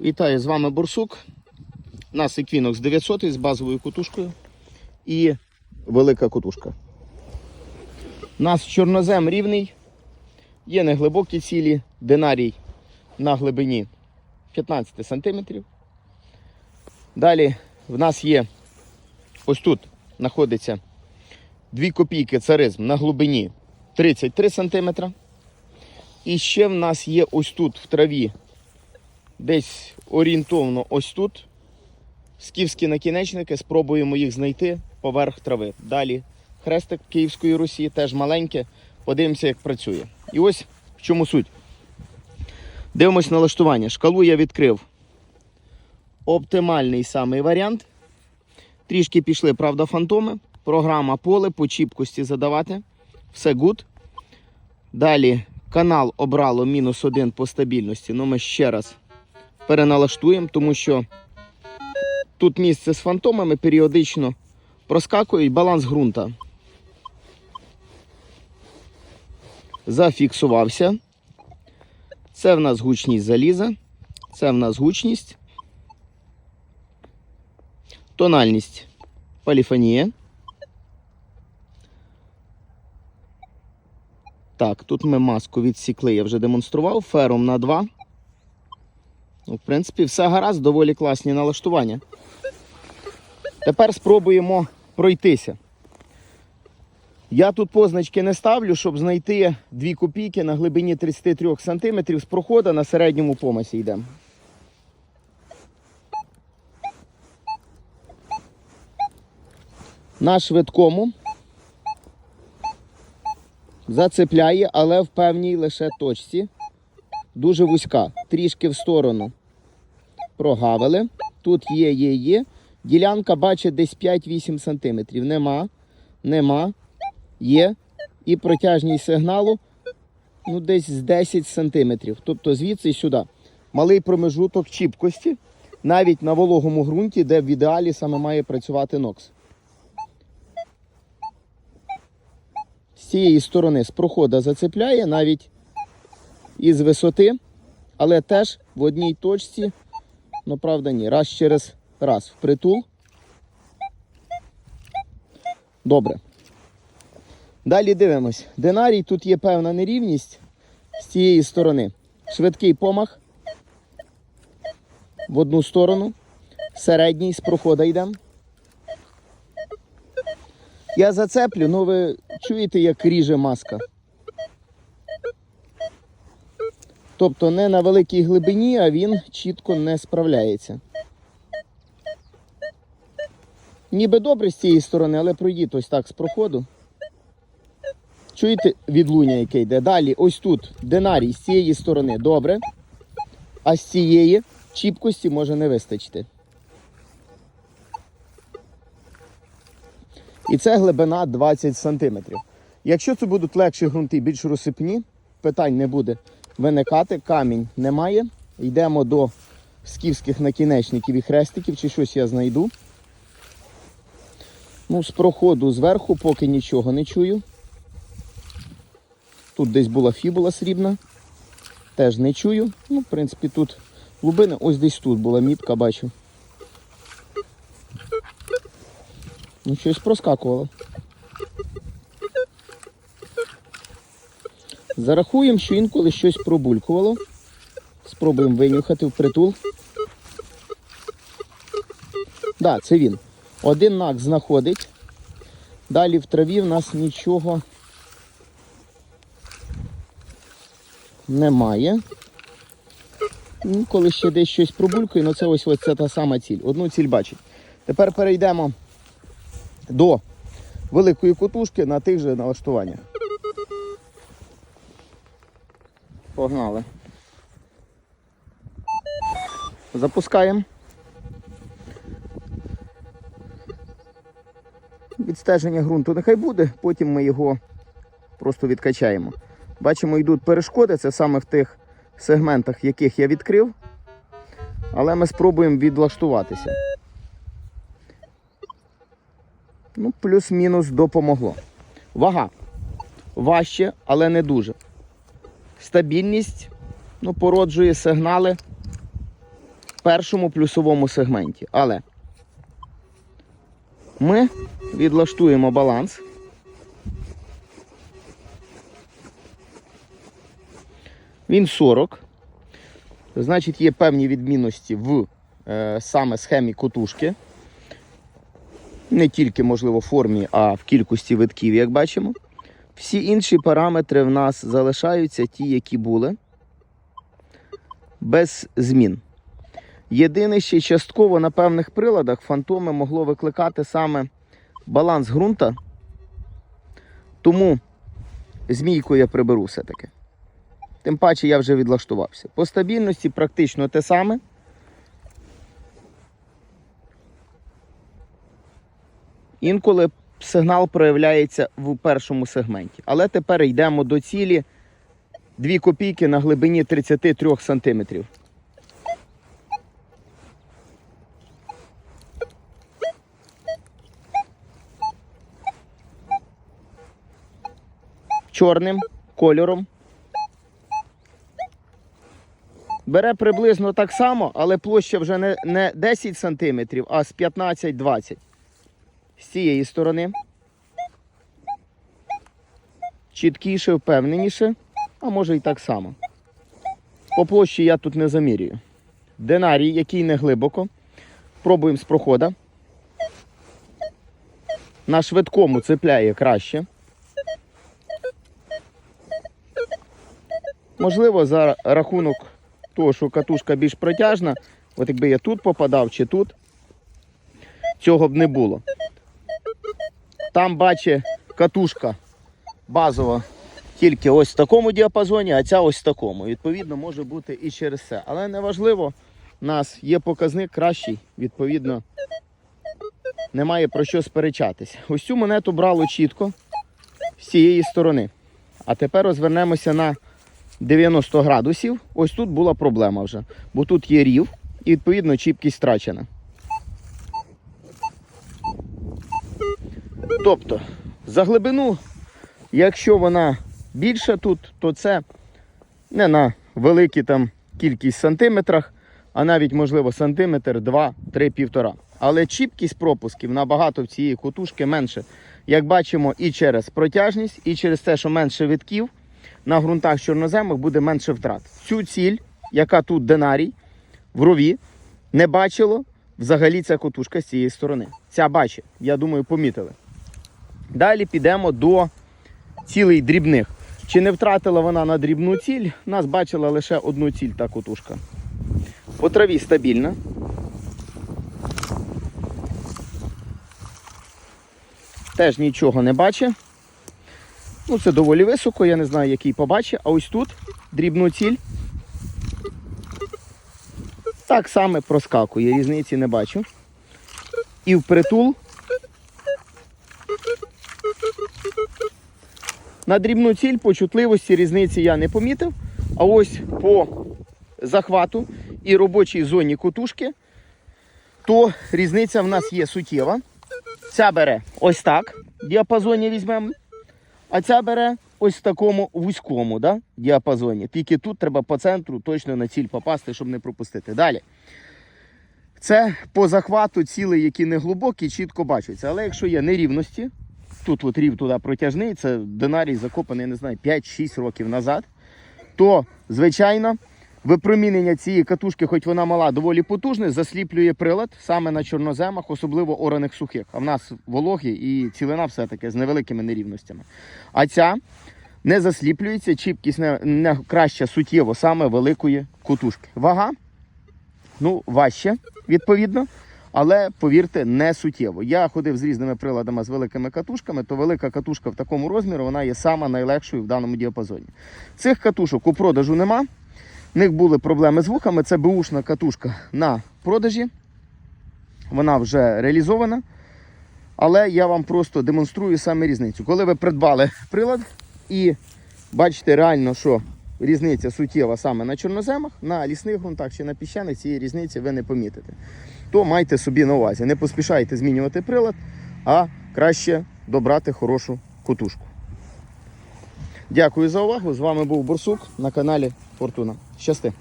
Вітаю з вами Бурсук. У нас Equinox 900 з базовою кутушкою і велика кутушка. У нас чорнозем рівний, є неглибокі цілі, динарій на глибині 15 см. Далі в нас є ось тут знаходиться 2 копійки царизм на глибині 33 см. І ще в нас є ось тут в траві десь орієнтовно ось тут. Скіфські накінечники, спробуємо їх знайти поверх трави. Далі хрестик Київської Русі, теж маленьке. Подивимося, як працює. І ось в чому суть. Дивимось налаштування. Шкалу я відкрив. Оптимальний самий варіант. Трішки пішли, правда, фантоми. Програма поле по чіпкості задавати. Все гуд. Далі канал обрало мінус один по стабільності. Ну ми ще раз переналаштуємо, тому що тут місце з фантомами періодично проскакують баланс ґрунта. Зафіксувався. Це в нас гучність заліза. Це в нас гучність. Тональність поліфонія. Так, тут ми маску відсікли, я вже демонстрував. Фером на 2. Ну, в принципі, все гаразд, доволі класні налаштування. Тепер спробуємо пройтися. Я тут позначки не ставлю, щоб знайти 2 копійки на глибині 33 см з проходу на середньому помасі йдемо. На швидкому зацепляє, але в певній лише точці. Дуже вузька, трішки в сторону прогавили. Тут є, є, є. Ділянка бачить десь 5-8 см. Нема, нема, є. І протяжність сигналу ну, десь з 10 см. Тобто звідси сюди. Малий промежуток чіпкості, навіть на вологому ґрунті, де в ідеалі саме має працювати нокс. З цієї сторони з проходу зацепляє навіть із висоти, але теж в одній точці, ну правда ні, раз через раз впритул. Добре. Далі дивимось. Динарій тут є певна нерівність з цієї сторони. Швидкий помах в одну сторону, середній з проходу йдемо. Я зацеплю, ну ви чуєте, як ріже маска. Тобто не на великій глибині, а він чітко не справляється. Ніби добре з цієї сторони, але пройдіть ось так з проходу. Чуєте відлуння, яке йде? Далі, ось тут динарій з цієї сторони добре, а з цієї чіпкості може не вистачити. І це глибина 20 см. Якщо це будуть легші ґрунти, більш розсипні, питань не буде виникати. Камінь немає. Йдемо до скіфських накінечників і хрестиків, чи щось я знайду. Ну, з проходу зверху поки нічого не чую. Тут десь була фібула срібна. Теж не чую. Ну, в принципі, тут глибина, ось десь тут була мітка, бачу. Ну, щось проскакувало. Зарахуємо, що інколи щось пробулькувало. Спробуємо винюхати в притул. Так, да, це він. Один нак знаходить. Далі в траві в нас нічого немає. Інколи ще десь щось пробулькує, але це ось, ось це та сама ціль. Одну ціль бачить. Тепер перейдемо до великої котушки на тих же налаштуваннях. Погнали. Запускаємо. Відстеження ґрунту нехай буде, потім ми його просто відкачаємо. Бачимо, йдуть перешкоди, це саме в тих сегментах, яких я відкрив. Але ми спробуємо відлаштуватися. Ну, плюс-мінус допомогло. Вага. Важче, але не дуже. Стабільність ну, породжує сигнали в першому плюсовому сегменті. Але ми відлаштуємо баланс. Він 40. Значить, є певні відмінності в е, саме схемі котушки. Не тільки, можливо, в формі, а в кількості витків, як бачимо. Всі інші параметри в нас залишаються ті, які були, без змін. Єдине ще частково на певних приладах фантоми могло викликати саме баланс ґрунта. Тому змійку я приберу все-таки. Тим паче я вже відлаштувався. По стабільності практично те саме. Інколи сигнал проявляється в першому сегменті. Але тепер йдемо до цілі 2 копійки на глибині 33 см. Чорним кольором. Бере приблизно так само, але площа вже не, не 10 см, а з 15-20 з цієї сторони. Чіткіше, впевненіше, а може і так само. По площі я тут не замірюю. Динарій, який не глибоко. Пробуємо з прохода. На швидкому цепляє краще. Можливо, за рахунок того, що катушка більш протяжна, от якби я тут попадав чи тут, цього б не було. Там бачить катушка базова тільки ось в такому діапазоні, а ця ось в такому. Відповідно, може бути і через це. Але не важливо, у нас є показник кращий, відповідно, немає про що сперечатись. Ось цю монету брало чітко з цієї сторони. А тепер розвернемося на 90 градусів. Ось тут була проблема вже, бо тут є рів і відповідно чіпкість втрачена. Тобто, за глибину, якщо вона більша тут, то це не на великі там кількість сантиметрах, а навіть, можливо, сантиметр, два, три, півтора. Але чіпкість пропусків набагато в цієї котушки менше. Як бачимо, і через протяжність, і через те, що менше витків на ґрунтах чорноземах буде менше втрат. Цю ціль, яка тут динарій, в рові, не бачило взагалі ця котушка з цієї сторони. Ця бачить, я думаю, помітили. Далі підемо до цілей дрібних. Чи не втратила вона на дрібну ціль? Нас бачила лише одну ціль та котушка. По траві стабільна. Теж нічого не бачить. Ну, це доволі високо, я не знаю, який побачить. А ось тут дрібну ціль. Так само проскакує, різниці не бачу. І впритул. На дрібну ціль по чутливості різниці я не помітив. А ось по захвату і робочій зоні котушки, то різниця в нас є суттєва. Ця бере ось так, в діапазоні візьмемо. А ця бере ось в такому вузькому да, діапазоні. Тільки тут треба по центру точно на ціль попасти, щоб не пропустити. Далі. Це по захвату цілей, які не глибокі, чітко бачаться. Але якщо є нерівності, тут от рів туди протяжний, це динарій закопаний, не знаю, 5-6 років назад, то, звичайно, випромінення цієї катушки, хоч вона мала, доволі потужне, засліплює прилад саме на чорноземах, особливо ораних сухих. А в нас вологі і цілина все-таки з невеликими нерівностями. А ця не засліплюється, чіпкість не, не краща суттєво саме великої кутушки. Вага, ну, важче, відповідно. Але повірте, не суттєво. Я ходив з різними приладами з великими катушками, то велика катушка в такому розмірі вона є сама найлегшою в даному діапазоні. Цих катушок у продажу нема. В них були проблеми з вухами. Це бушна катушка на продажі. Вона вже реалізована. Але я вам просто демонструю саме різницю. Коли ви придбали прилад і бачите реально, що різниця суттєва саме на чорноземах, на лісних ґрунтах чи на піщаних, цієї різниці ви не помітите. То майте собі на увазі. Не поспішайте змінювати прилад, а краще добрати хорошу котушку. Дякую за увагу. З вами був Бурсук на каналі Фортуна. Щасти!